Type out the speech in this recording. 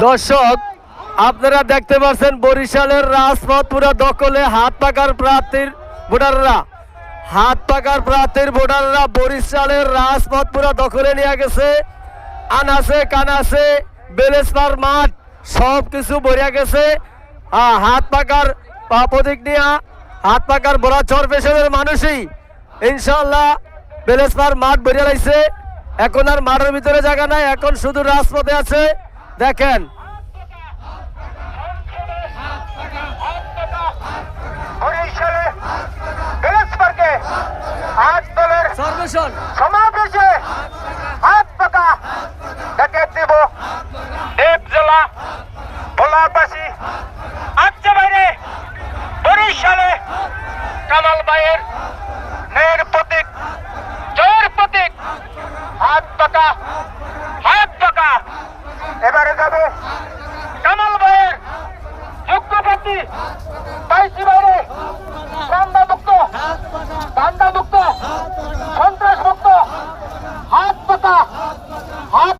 দর্শক, আপনারা দেখতে পাচ্ছেন বরিশালের রাজপথ পুরো দখলে হাত পাকার প্রার্থীর ভোটাররা। হাত পাকার প্রার্থীর ভোটাররা বরিশালের রাজপথ পুরো দখলে নিয়ে গেছে। আনাসে কানাসে বেলেসপার মাঠ সব কিছু ভরিয়া গেছে হাত পাকার পা- প্রতীক নিয়া, হাত পাকার বড়া চর পেশনের মানুষই। ইনশাল্লাহ বেলেসপার মাঠ ভরিয়া লাগছে এখন আর মাঠের ভিতরে জায়গা নাই, এখন শুধু রাজপথে আছে। দেখেন প্রশাসন সমাবেশে হাত পাকা ডেকে দিব। দেব জেলা ভোলাবাসী আজকে বাইরে বরিশালে কামাল ভাইয়ের নের প্রতীক জয়ের প্রতীক। হাত পাকা হাত পাকা এবারে যাবে। কামাল ভাইয়ের মুখ্যমন্ত্রী